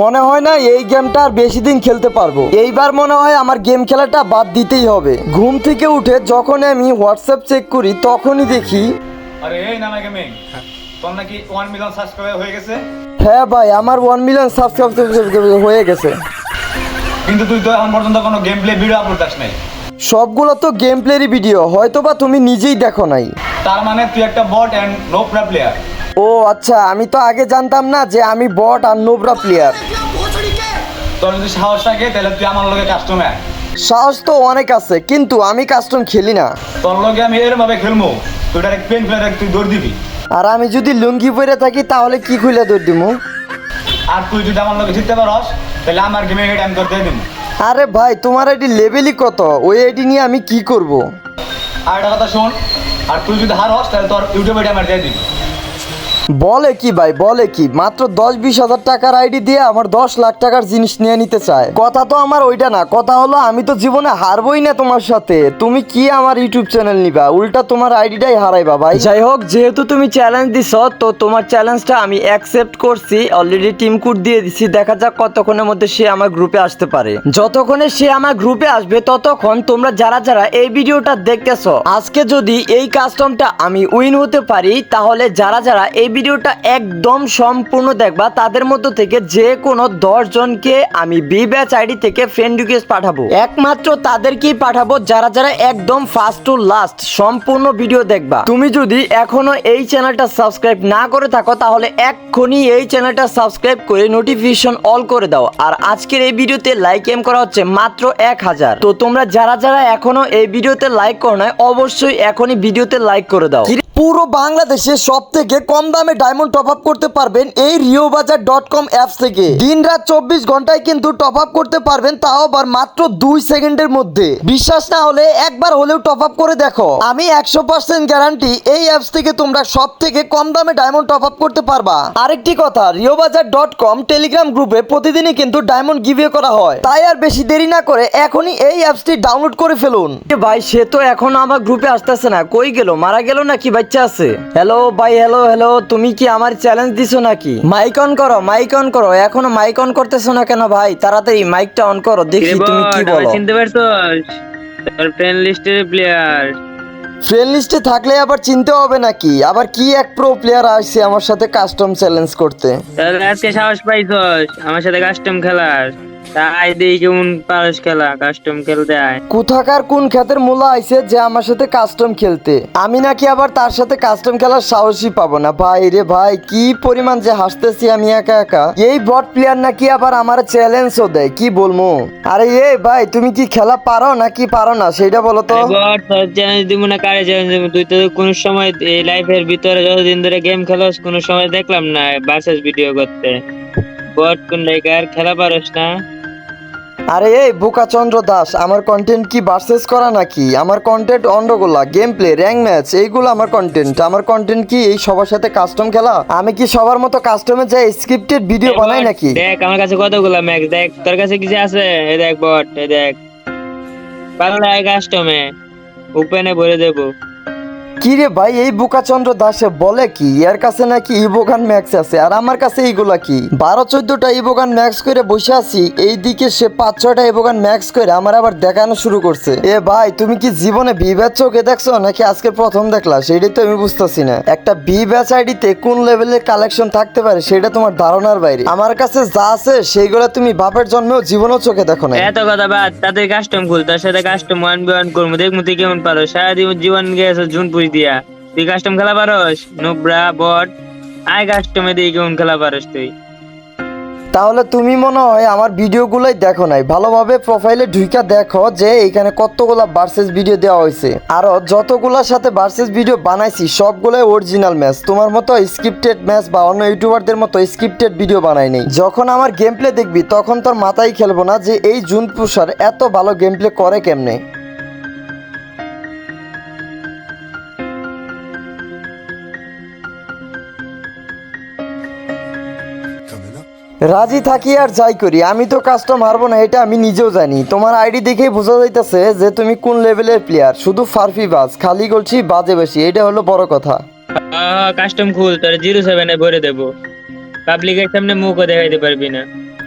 মনে হয় না এই গেমটা আর বেশি দিন খেলতে পারব। এইবার মনে হয় আমার গেম খেলাটা বাদ দিতেই হবে। ঘুম থেকে উঠে যখন আমি হোয়াটসঅ্যাপ চেক করি তখনই দেখি আরে এই নামে গেমিং। তোর নাকি ওয়ান মিলিয়ন সাবস্ক্রাইবার হয়ে গেছে? হ্যাঁ ভাই আমার ওয়ান মিলিয়ন সাবস্ক্রাইব হয়ে গেছে। কিন্তু তুই তো এখন পর্যন্ত কোনো গেম প্লে ভিডিও আপলোড দাস নাই। সবগুলো তো গেম প্লেরই ভিডিও হয়তো বা তুমি নিজেই দেখো নাই। তার মানে তুই একটা বট অ্যান্ড নো প্লেয়ার ও আচ্ছা আমি তো আগে জানতাম না যে আমি বট আর নোবরা প্লেয়ার তোর যদি সাহস থাকে তাহলে তুই আমার লগে কাস্টমার সাহস তো অনেক আছে কিন্তু আমি কাস্টম খেলি না। তোর লগে আমি এরম ভাবে খেলব তুই ডাইরেক্ট পেন প্লেয়ার তুই দৌড় দিবি। আর আমি যদি লুঙ্গি পরে থাকি তাহলে কি খুলে দৌড় দিমু? আর তুই যদি আমার লগে জিততে পারস তাহলে আমার গেমিং আইডি আমি তোর দিয়ে দিব আরে ভাই তোমার আইডি লেভেলই কত? ওই আইডি নিয়ে আমি কি করব। আর একটা কথা শোন আর তুই যদি হারস তাহলে তোর ইউটিউব আইডি আমার দিয়ে দিবি। বলে কি ভাই, বলে কি? মাত্র দশ বিশ হাজার টাকার আইডি দিয়ে আমার দশ লাখ টাকার জিনিস নিয়ে নিতে চায়। কথা তো আমার ওইটা না, কথা হলো আমি তো জীবনে হারবই না তোমার সাথে। তুমি কি আমার ইউটিউব চ্যানেল নিবা? উল্টা তোমার আইডিটাই হারাইবা ভাই। যাই হোক, যেহেতু তুমি চ্যালেঞ্জ দিছ, তো তোমার চ্যালেঞ্জটা আমি অ্যাকসেপ্ট করছি। অলরেডি টিম কোড দিয়ে দিছি, দেখা যাক কতক্ষণের মধ্যে সে আমার গ্রুপে আসতে পারে। যতক্ষণে সে আমার গ্রুপে আসবে, ততক্ষণ তোমরা যারা যারা এই ভিডিওটা দেখতেছো, আজকে যদি এই কাস্টমটা আমি উইন হতে পারি, তাহলে যারা যারা এই ভিডিওটা একদম সম্পূর্ণ দেখবা। তাদের মধ্য থেকে যে কোনো জনকে আমি বি ব্যাচ আইডি থেকে ফ্রেন্ড রিকোয়েস্ট পাঠাবো। একমাত্র তাদেরকেই পাঠাবো যারা যারা একদম ফার্স্ট টু লাস্ট সম্পূর্ণ ভিডিও দেখবা। তুমি যদি এখনও এই চ্যানেলটা সাবস্ক্রাইব না করে থাকো, তাহলে এক্ষুনি এই চ্যানেলটা সাবস্ক্রাইব করে নোটিফিকেশন অল করে দাও। আর আজকের এই ভিডিওতে লাইক এম করা হচ্ছে মাত্র এক হাজার। তো তোমরা যারা যারা এখনও এই ভিডিওতে লাইক করো না অবশ্যই এখনই ভিডিওতে লাইক করে দাও। পুরো বাংলাদেশে সব থেকে কম দামে ডায়মন্ড টপ আপ করতে পারবেন এই রিও বাজার ডট কম অ্যাপস থেকে। দিন রাত চব্বিশ ঘন্টায় কিন্তু টপ আপ করতে পারবেন, তাও আবার মাত্র দুই সেকেন্ডের মধ্যে। বিশ্বাস না হলে একবার হলেও টপ আপ করে দেখো। আমি একশো পার্সেন্ট গ্যারান্টি এই অ্যাপস থেকে তোমরা সব থেকে কম দামে ডায়মন্ড টপ আপ করতে পারবা। আরেকটি কথা রিও বাজার ডট কম টেলিগ্রাম গ্রুপে প্রতিদিনই কিন্তু ডায়মন্ড গিভে করা হয়। তাই আর বেশি দেরি না করে এখনই এই অ্যাপসটি ডাউনলোড করে ফেলুন। ভাই, সে তো এখন আমার গ্রুপে আসতেছে না। কই গেল? মারা গেল নাকি বাচ্চা আছে। হ্যালো ভাই হ্যালো হ্যালো তুমি কি আমার চ্যালেঞ্জ দিছো নাকি? মাইক অন করো মাইক অন করো এখনও মাইক অন করতেছো না কেন ভাই? তাড়াতাড়ি মাইকটা অন করো দেখি তুমি কি বলো। চিনতে পারছস তোর ফ্রেন্ড লিস্টের প্লেয়ার ফ্রেন্ড লিস্টে থাকলে আবার চিনতে হবে নাকি? আবার কি এক প্রো প্লেয়ার আসছে আমার সাথে কাস্টম চ্যালেঞ্জ করতে? তাহলে আজকে সাহস পাইছস আমার সাথে কাস্টম খেলার। তাই দেখি কেমন পারস খেলা কাস্টম খেলতে আয় কোথাকার কোন খ্যাতের মূলা আইছে যে আমার সাথে কাস্টম খেলতে? আমি নাকি আবার তার সাথে কাস্টম খেলার সাহসই পাবো না। ভাই রে ভাই কি পরিমাণ যে হাসতেছি আমি একা একা। এই বট প্লেয়ার নাকি আবার আমার চ্যালেঞ্জও দেয় কি বলব আরে এ ভাই তুমি কি খেলা পারো নাকি পারো না সেটা বলো তো। বট চ্যালেঞ্জ দিব না কারে চ্যালেঞ্জ দিব তুই তো কোন সময় এই লাইফের ভিতরে যতদিন ধরে গেম খেলস কোন সময় দেখলাম না ভার্সেস ভিডিও করতে। বট কোন লাইকার খেলা পারস না? আরে এই বোকাচন্দ্র দাস আমার কন্টেন্ট কি ভার্সেস করা নাকি? আমার কন্টেন্ট অন্ডগোলা গেম প্লে র্যাঙ্ক ম্যাচ এইগুলো আমার কন্টেন্ট আমার কন্টেন্ট কি এই সবার সাথে কাস্টম খেলা? আমি কি সবার মতো কাস্টমে যাই স্ক্রিপ্টেড ভিডিও বানাই নাকি? দেখ আমার কাছে কতগুলা ম্যাক্স দেখ তোর কাছে কিছু আছে? এই দেখ বট এই দেখ। পারলে আয় কাস্টমে ওপেনে ভরে দেবো। কি রে ভাই, এই বোকাচন্দ্র দাসে বলে কি? এর কাছে নাকি ইবোগান ম্যাক্স আছে, আর আমার কাছে এইগুলা কি? বারো, চোদ্দটা ইবোগান ম্যাক্স করে বসে আছি, এইদিকে সে পাঁচ, ছয়টা ইবোগান ম্যাক্স করে আমার আবার দেখানো শুরু করছে। এ ভাই, তুমি কি জীবনে বি ব্যাচ চোখে দেখছ, নাকি আজকে প্রথম দেখলা? সেটাই তো আমি বুঝতেছি না। একটা বি ব্যাচ আইডিতে কোন লেভেলের কালেকশন থাকতে পারে, সেটা তোমার ধারণার বাইরে। আমার কাছে যা আছে, সেইগুলো তুমি বাপের জন্মেও জীবনেও চোখে দেখো না এত কথা বাদ, তাদের কাস্টম খুল তার সাথে কাস্টম ওয়ান বি ওয়ান করব দেখব কেমন পারো? সারা জীবন জীবন গেছে জুন পুষ দিয়া? তুই কাস্টম খেলা পারস? নোবরা, বট। আয় কাস্টমে দিয়ে কেমন খেলা পারস তুই। তাহলে তুমি মনে হয় আমার ভিডিওগুলোই দেখো নাই। ভালোভাবে প্রোফাইলে ঢুইকা দেখো যে এখানে কতগুলা ভার্সেস ভিডিও দেওয়া হয়েছে আরও যতগুলার সাথে ভার্সেস ভিডিও বানাইছি, সবগুলোই অরিজিনাল ম্যাচ তোমার মতো স্ক্রিপ্টেড ম্যাচ বা অন্য ইউটিউবারদের মতো স্ক্রিপ্টেড ভিডিও বানাই নেই। যখন আমার গেম প্লে দেখবি, তখন তোর মাথায় খেলব না যে এই জুন পুষার এত ভালো গেম প্লে করে কেমনে। রাজি থাকি আর যাই করি। আমি তো কাস্টম হারবো না, এটা আমি নিজেও জানি। তোমার আইডি দেখেই বোঝা যাইতেছে যে তুমি কোন লেভেলের প্লেয়ার শুধু ফারফি বাজ, খালি বলছি বাজে বেশি, এটা হলো বড় কথা। কাস্টম খুল, তোর জিরো সেভেনে ভরে দেবো। পাবলিকের সামনে মুখও দেখাইতে পারবি না।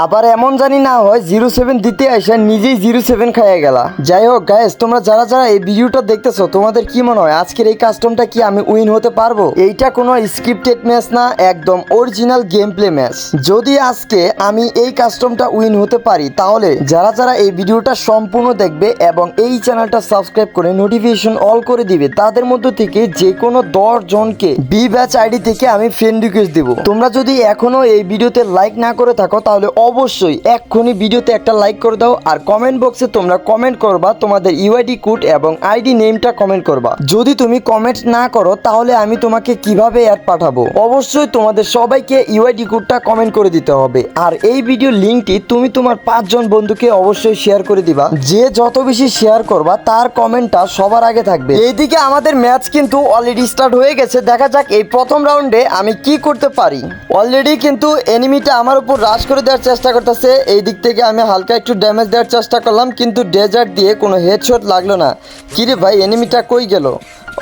আবার এমন জানি না হয় জিরো সেভেন দিতে আসে নিজেই জিরো সেভেন খাইয়ে গেলা। যাই হোক গায়েস তোমরা যারা যারা এই ভিডিওটা দেখতেছো, তোমাদের কি মনে হয়? আজকের এই কাস্টমটা কি আমি উইন হতে পারব? এইটা কোনো স্ক্রিপ্টেড ম্যাচ না, একদম অরিজিনাল গেম প্লে ম্যাচ যদি আজকে আমি এই কাস্টমটা উইন হতে পারি, তাহলে যারা যারা এই ভিডিওটা সম্পূর্ণ দেখবে এবং এই চ্যানেলটা সাবস্ক্রাইব করে নোটিফিকেশন অল করে দিবে, তাদের মধ্য থেকে যে কোনো দশ জনকে বি ব্যাচ আইডি থেকে আমি ফ্রেন্ড রিকোয়েস্ট দিব। তোমরা যদি এখনও এই ভিডিওতে লাইক না করে থাকো, তাহলে অবশ্যই এক্ষুনি ভিডিওতে একটা লাইক করে দাও আর কমেন্ট বক্সে তোমরা কমেন্ট করবা তোমাদের ইউআইডি কোড এবং আইডি নেমটা কমেন্ট করবা। যদি তুমি কমেন্ট না করো, তাহলে আমি তোমাকে কীভাবে অ্যাড পাঠাবো? অবশ্যই তোমাদের সবাইকে ইউআইডি কোডটা কমেন্ট করে দিতে হবে। আর এই ভিডিও লিঙ্কটি তুমি তোমার পাঁচজন বন্ধুকে অবশ্যই শেয়ার করে দিবা। যে যত বেশি শেয়ার করবা, তার কমেন্টটা সবার আগে থাকবে। এইদিকে আমাদের ম্যাচ কিন্তু অলরেডি স্টার্ট হয়ে গেছে। দেখা যাক এই প্রথম রাউন্ডে আমি কি করতে পারি। অলরেডি কিন্তু এনিমিটা আমার উপর রাশ করে দেওয়ার চেষ্টা করতেছে, এই দিক থেকে আমি হালকা একটু ড্যামেজ দেওয়ার চেষ্টা করলাম, কিন্তু ডেজার্ট দিয়ে কোনো হেডশট লাগল না। কিরে ভাই এনিমিটা কই গেল?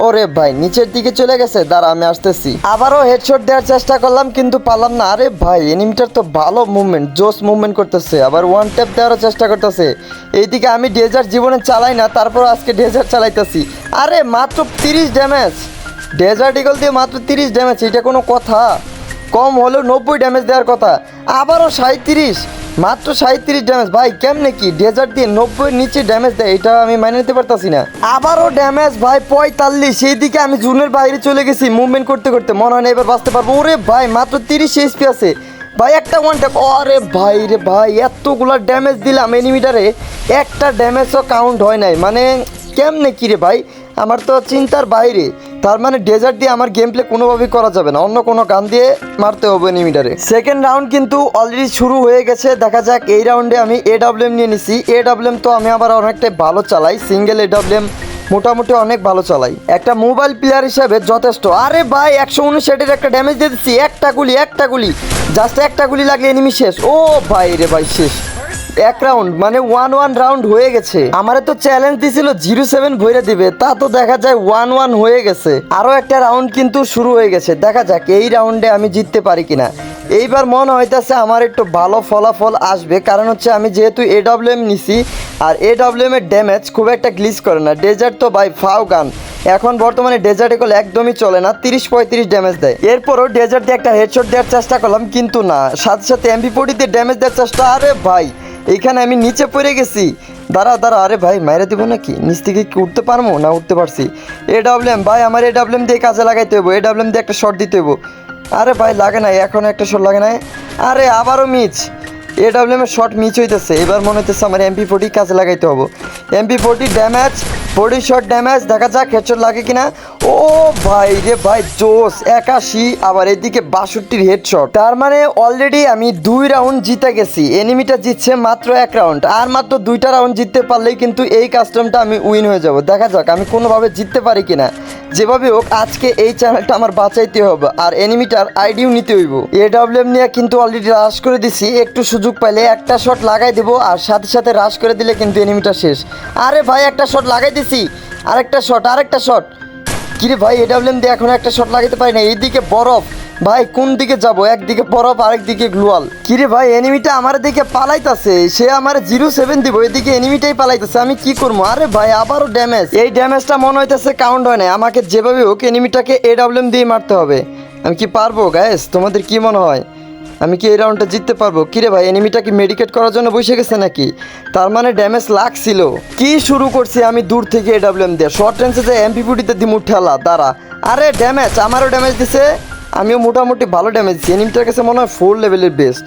ওরে ভাই, নিচের দিকে চলে গেছে, দাঁড়া, আমি আসতেছি। আবারও হেডশট দেওয়ার চেষ্টা করলাম, কিন্তু পারলাম না। আরে ভাই এনিমিটার তো ভালো মুভমেন্ট জোস মুভমেন্ট করতেছে। আবার ওয়ান ট্যাপ দেওয়ারও চেষ্টা করতেছে। এইদিকে আমি ডেজার্ট জীবনে চালাই না তারপর আজকে ডেজার্ট চালাইতেছি। আরে মাত্র তিরিশ ড্যামেজ ডেজার্ট ইগল দিয়ে মাত্র তিরিশ ড্যামেজ এটা কোনো কথা। কম হলেও নব্বই ড্যামেজ দেওয়ার কথা। আবারও সাঁত্রিশ মাত্র সাঁত্রিশ ড্যামেজ ভাই, কেমনে কি? ডেজার্ট দিয়ে নব্বই নিচে ড্যামেজ দেয় এটা আমি মেনে নিতে পারতাছি না। আবারও ড্যামেজ ভাই, পঁয়তাল্লিশ। সেই দিকে আমি জুনের বাইরে চলে গেছি মুভমেন্ট করতে করতে। মনে হয় না এবার বাঁচতে পারব। ওরে ভাই, মাত্র তিরিশ এইচপি আছে। ভাই, একটা ওয়ান ট্যাপ আরে ভাই রে ভাই, এতগুলা ড্যামেজ দিলাম এনিমিটারে। একটা ড্যামেজও কাউন্ট হয় নাই। মানে কেমনে কি রে ভাই? আমার তো চিন্তার বাইরে। তার মানে ডেজার্ট দিয়ে আমার গেম প্লে কোনোভাবেই করা যাবে না। অন্য কোনো গান দিয়ে মারতে হবে এনিমিটারে সেকেন্ড রাউন্ড কিন্তু অলরেডি শুরু হয়ে গেছে। দেখা যাক এই রাউন্ডে আমি এ ডাব্লিউএম নিয়ে নিছি। এ ডাব্লিউএম তো আমি আবার অনেকটাই ভালো চালাই। সিঙ্গেল এ ডাব্লিউএম মোটামুটি অনেক ভালো চালাই। একটা মোবাইল প্লেয়ার হিসাবে যথেষ্ট। আরে ভাই, একশো উনষাটের একটা ড্যামেজ দিয়ে দিচ্ছি একটা গুলি একটা গুলি। জাস্ট একটা গুলি লাগলে এনিমি শেষ। ও ভাই রে ভাই, শেষ। এক রাউন্ড মানে ওয়ান ওয়ান রাউন্ড হয়ে গেছে। আমারে তো চ্যালেঞ্জ দিছিল জিরো সেভেন ভইরা দিবে। তা তো দেখা যায় ওয়ান ওয়ান হয়ে গেছে। আরও একটা রাউন্ড কিন্তু শুরু হয়ে গেছে। দেখা যাক, এই রাউন্ডে আমি জিততে পারি কিনা। এইবার মনে হইতেছে আমার একটু ভালো ফলাফল আসবে। কারণ হচ্ছে আমি যেহেতু এ ডাব্লিউএম নিছি, আর এ ডাব্লিউএম এর ড্যামেজ খুব একটা গ্লিচ করে না। ডেজার্ট তো বাই ফাও গান এখন বর্তমানে ডেজার্ট এগুলো একদমই চলে না। তিরিশ পঁয়ত্রিশ ড্যামেজ দেয়। এরপরও ডেজার্ট দিয়ে একটা হেডশট দেওয়ার চেষ্টা করলাম, কিন্তু না। সাথে সাথে এমপি ফোর্টিতে ড্যামেজ দেওয়ার চেষ্টা। আরে ভাই! এইখানে আমি নিচে পড়ে গেছি। দাঁড়া দাঁড়া, আরে ভাই, মাইরে দিব নাকি? নিচ থেকে কি উঠতে পারব? না, উঠতে পারছি। এ ডাবলেম ভাই, আমার এ ডাবলেম দিয়ে কাজে লাগাইতে হব এ ডাবলেম দিয়ে একটা শট দিতে হব আরে ভাই, লাগে না এখন একটা শট লাগে না আরে, আবারও মিচ। এ ডাব্লিউএম এর শট মিচ হইতেছে। এবার মনে হইতেছে আমার এমপি ফোর্টি কাজে লাগাইতে হব। MP forty damage forty shot damage দেখা যাক হেডশট লাগে কিনা। ও ভাই রে ভাই, জোস, একাশি, আবার এদিকে বাষট্টির হেডশট তার মানে অলরেডি আমি দুই রাউন্ড জিতে গেছি। এনিমিটা জিতছে মাত্র এক রাউন্ড আর মাত্র দুইটা রাউন্ড জিততে পারলেই কিন্তু এই কাস্টমটা আমি উইন হয়ে যাব। দেখা যাক আমি কোনোভাবে জিততে পারি কিনা। যেভাবে হোক, আজকে এই চ্যানেলটা আমার বাঁচাইতে হবে। আর এনিমিটার আইডিও নিতে হইব। এ ডাব্লিউএম নিয়ে কিন্তু অলরেডি রাশ করে দিছি। একটু সুযোগ পাইলে একটা শট লাগাই দেবো আর সাথে সাথে রাশ করে দিলে কিন্তু এনিমিটা শেষ। আরে ভাই, একটা শট লাগাই দিছি। আরেকটা শট আরেকটা শট কিরে ভাই এডাব্লিউএম দিয়ে এখন একটা শট লাগাতে পারি না এইদিকে বরফ। ভাই, কোন দিকে যাব? একদিকে বরফ আরেক দিকে গ্লোয়াল। কিরে ভাই এনিমিটা আমার দিকে পালাইতাছে। সে আমার জিরো সেভেন দিব, এদিকে এনিমিটাই পালাইতেছে। আমি কি করব? আরে ভাই, আবারও ড্যামেজ এই ড্যামেজটা মনে হইতেছে কাউন্ট হয় না আমাকে যেভাবে হোক এনিমিটাকে এডাব্লিউএম দিয়ে মারতে হবে। আমি কি পারব গ্যাস তোমাদের কি মনে হয়? আমি কি এই রাউন্ডটা জিততে পারব? কিরে ভাই এনিমিটা কি মেডিকেট করার জন্য বসে গেছে নাকি? তার মানে ড্যামেজ লাগছিল। কি শুরু করছি আমি দূর থেকে এডাব্লিউএম দিয়ে? শর্ট রেঞ্জে যে এমপি ফুটিতে দিমু ঠেলা, দাঁড়া। আরে ড্যামেজ আমারও ড্যামেজ দিছে। আমিও মোটামুটি ভালো ড্যামেজ দিচ্ছি এনিমিটার কাছে মনে হয় ফোর লেভেলের বেস্ট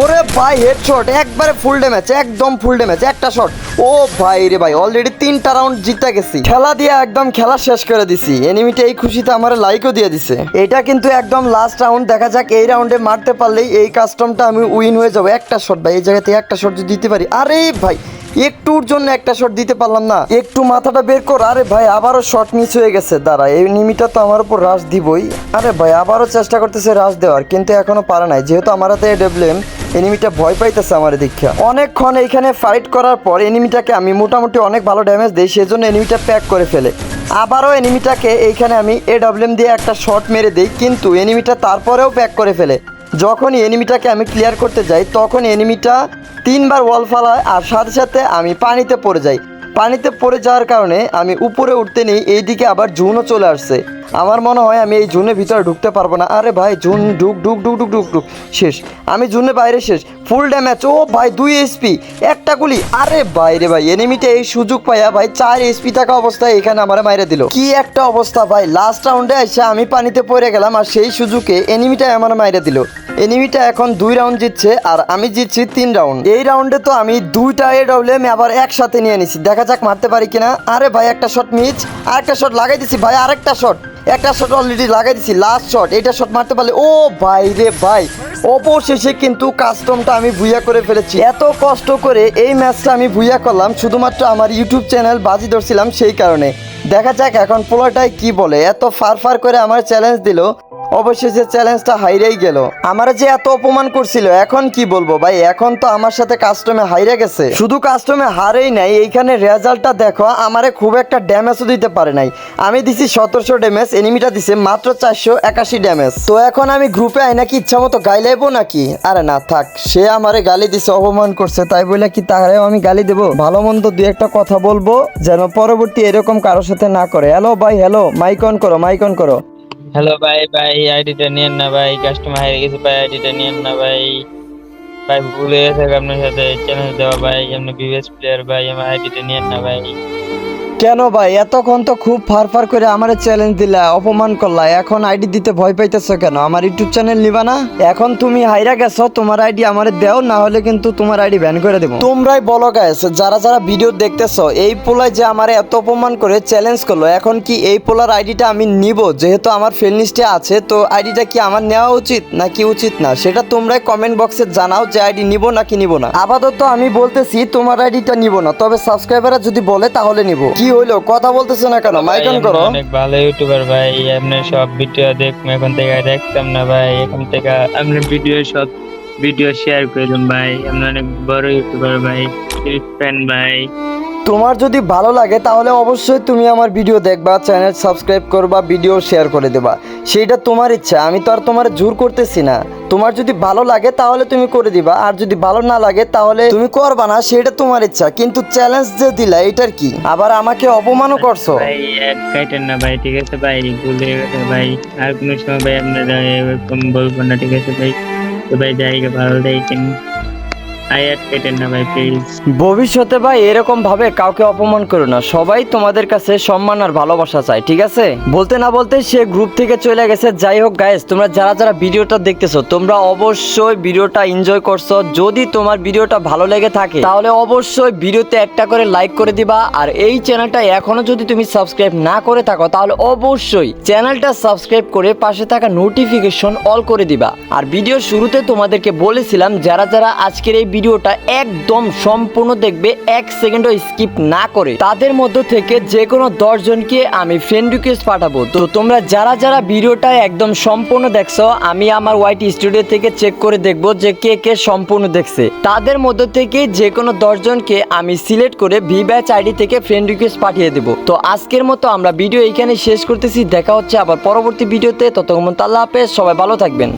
ওরে ভাই হেডশট একবারে ফুল ড্যামেজ একদম ফুল ড্যামেজ একটা শট ও ভাই রে ভাই অলরেডি তিনটা রাউন্ড জিতে গেছি। খেলা দিয়ে একদম খেলা শেষ করে দিছি। এনিমিটা এই খুশিতে আমার লাইকও দিয়ে দিছে। এটা কিন্তু একদম লাস্ট রাউন্ড দেখা যাক এই রাউন্ডে মারতে পারলেই এই কাস্টমটা আমি উইন হয়ে যাব। একটা শট ভাই, এই জায়গাতে একটা শট যদি দিতে পারি। আরে ভাই একটুর জন্য একটা শট দিতে পারলাম না। একটু মাথাটা বের কর। আরে ভাই, আবারও শট মিস হয়ে গেছে। দাঁড়া, এই নিমিটা তো আমার উপর রাশ দিবই। আরে ভাই, আবারও চেষ্টা করতেছে রাশ দেওয়ার, কিন্তু এখনও পারে নাই। যেহেতু আমার হাতে ডেবলেম এনিমিটা ভয় পাইতেছে আমার দীক্ষা অনেকক্ষণ এইখানে ফাইট করার পর এনিমিটাকে আমি মোটামুটি অনেক ভালো ড্যামেজ দিই, সেজন্য এনিমিটা প্যাক করে ফেলে। আবারও এনিমিটাকে এইখানে আমি এ ডাব্লিউএম দিয়ে একটা শট মেরে দিই, কিন্তু এনিমিটা তারপরেও প্যাক করে ফেলে। যখনই এনিমিটাকে আমি ক্লিয়ার করতে যাই তখন এনিমিটা তিনবার ওয়াল ফালায় আর সাথে সাথে আমি পানিতে পড়ে যাই। পানিতে পড়ে যাওয়ার কারণে আমি উপরে উঠতে নেই, এইদিকে আবার জুনও চলে আসছে। আমার মনে হয় আমি এই জুনের ভিতরে ঢুকতে পারব না। আরে ভাই, জুন ঢুক ঢুক ঢুক ঢুক ঢুক ঢুক। শেষ। আমি জুনে বাইরে শেষ। ফুল ড্যামেজ ও ভাই, দুই এসপি একটা গুলি। আরে ভাই রে ভাই এনিমিটা এই সুযোগ পাইয়া ভাই চার এসপি থাকা অবস্থায় এখানে আমার মাইরে দিল। কি একটা অবস্থা ভাই। লাস্ট রাউন্ডে এসে আমি পানিতে পড়ে গেলাম আর সেই সুযোগে এনিমিটাই আমার মাইরে দিল। এনিমিটা এখন দুই রাউন্ড জিতছে আর আমি জিতছি তিন রাউন্ড এই রাউন্ডে তো আমি দুইটা এডব্লিউ আমি আবার একসাথে নিয়ে নিছি। দেখা যাক মারতে পারি কিনা। আরে ভাই, একটা শট মিচ আর একটা শট লাগাই দিছি ভাই, আরেকটা শট একটা শট অলরেডি লাগাই দিছি লাস্ট শট এটা শট মারতে পারলে, ও ভাই রে ভাই, অবশেষে কিন্তু কাস্টমটা আমি ভুইয়া করে ফেলেছি। এত কষ্ট করে এই ম্যাচটা আমি ভুইয়া করলাম, শুধুমাত্র আমার ইউটিউব চ্যানেল বাজি ধরছিলাম সেই কারণে। দেখা যাক এখন পোলাটাই কি বলে, এত ফার ফার করে আমার চ্যালেঞ্জ দিল অবশেষে চ্যালেঞ্জটা হাইরেই গেল। আমার যে এত অপমান করছিল, এখন কি বলব ভাই? এখন তো আমার সাথে কাস্টমে হাইরে গেছে। শুধু কাস্টমে হারেই নাই, এইখানে রেজাল্টটা দেখো, আমারে খুব একটা ড্যামেজও দিতে পারে নাই। আমি দিছি সতেরোশো ড্যামেজ এনিমিটা দিছে মাত্র চারশো একাশি ড্যামেজ তো এখন আমি গ্রুপে আই নাকি ইচ্ছা মতো গাইলাইবো নাকি? আরে না, থাক, সে আমারে গালি দিছে, অপমান করছে, তাই বলে কি তাহলেও আমি গালি দেবো? ভালো মন্দ দুই একটা কথা বলব, যেন পরবর্তী এরকম কারোর সাথে না করে। হ্যালো ভাই হ্যালো মাইক অন করো মাইক অন করো। হ্যালো ভাই ভাই আইডিটা নিয়েন না ভাই কাস্টমার হারিয়ে গেছে ভাই আইডিটা নিয়েন না ভাই ভাই ভুলে গেছে, আপনার সাথে চ্যালেঞ্জ দেওয়া ভাই আপনি বিবেস প্লেয়ার ভাই আমার আইডিটা নিয়েন না ভাই কেন ভাই? এতক্ষণ তো খুব ফার ফার করে আমার চ্যালেঞ্জ দিলা, অপমান করলা। এখন আইডি দিতে ভয় পাইতেছো কেন? আমার ইউটিউব চ্যানেল নিবা না? এখন তুমি হাইরা গেছো, তোমার আইডি আমারে দেও, না হলে কিন্তু তোমার আইডি ব্যান করে দেবো। তোমরাই বলো গাইস যারা যারা ভিডিও দেখতেছো, এই পোলায় যে আমারে এত অপমান করে চ্যালেঞ্জ করল, এখন কি এই পোলার আইডিটা আমি নিব? যেহেতু আমার ফ্রেন্ড লিস্টে আছে, তো আইডিটা কি আমার নেওয়া উচিত নাকি উচিত না? সেটা তোমরাই কমেন্ট বক্সে জানাও যে আইডি নিব নাকি নিব না। আপাতত আমি বলতেছি, তোমার আইডিটা নিব না, তবে সাবস্ক্রাইবাররা যদি বলে তাহলে নিব। কি হইল? কথা বলতেছো না কেন? মাইক অন করো। অনেক ভালো ইউটিউবার ভাই আপনার সব ভিডিও দেখুন এখন থেকে দেখতাম না ভাই এখন থেকে আপনার ভিডিও সব ভিডিও শেয়ার করলাম ভাই আপনি অনেক বড় ইউটিউবার ভাই ফ্যান ভাই। তোমার যদি ভালো লাগে তাহলে অবশ্যই তুমি আমার ভিডিও দেখবা চ্যানেল সাবস্ক্রাইব করবা ভিডিও শেয়ার করে দেবা। সেইটা তোমার ইচ্ছা আমি তো আর তোমার জোর করতেছি না। তোমার যদি ভালো লাগে তাহলে তুমি করে দিবা, আর যদি ভালো না লাগে তাহলে তুমি করবা না, সেটা তোমার ইচ্ছা। কিন্তু চ্যালেঞ্জ যে দিলা, এটার কি? আবার আমাকে অপমানও করছ। না ভাই, ঠিক আছে ভাই গেছে ভাই। আর কোনো সময় ভাই আপনারা বলব না, ঠিক আছে ভাই? তো ভাই জায়গা ভালো দেখেন ভবিষ্যতে ভাই এরকম ভাবে কাউকে অপমান করো না। সবাই তোমাদের কাছে সম্মান আর ভালোবাসা চায়, ঠিক আছে? বলতে না বলতে সে গ্রুপ থেকে চলে গেছে। যাই হোক গাইস তোমরা যারা যারা ভিডিওটা দেখতেছো, তোমরা অবশ্যই ভিডিওটা এনজয় করছ। যদি তোমার ভিডিওটা ভালো লেগে থাকে, তাহলে অবশ্যই ভিডিওতে একটা করে লাইক করে দিবা। আর এই চ্যানেলটা এখনও যদি তুমি সাবস্ক্রাইব না করে থাকো, তাহলে অবশ্যই চ্যানেলটা সাবস্ক্রাইব করে পাশে থাকা নোটিফিকেশন অল করে দিবা। আর ভিডিওর শুরুতে তোমাদেরকে বলেছিলাম, যারা যারা আজকের এই ভিডিওটা একদম সম্পূর্ণ দেখবে, এক সেকেন্ডও স্কিপ না করে। তাদের মধ্য থেকে যে কোনো দশজনকে আমি ফ্রেন্ড রিকোয়েস্ট পাঠাবো। তো তোমরা যারা যারা ভিডিওটা একদম সম্পূর্ণ দেখছ, আমি আমার ওয়াইটি স্টুডিও থেকে চেক করে দেখব যে কে কে সম্পূর্ণ দেখছে। তাদের মধ্য থেকে যে কোনো দশজনকে আমি সিলেক্ট করে ভি ব্যাচ আইডি থেকে ফ্রেন্ড রিকোয়েস্ট পাঠিয়ে দেবো। তো আজকের মতো আমরা ভিডিও এইখানে শেষ করতেছি, দেখা হচ্ছে আবার পরবর্তী ভিডিওতে। ততক্ষণ আল্লাহ হাফেজ, সবাই ভালো থাকবেন।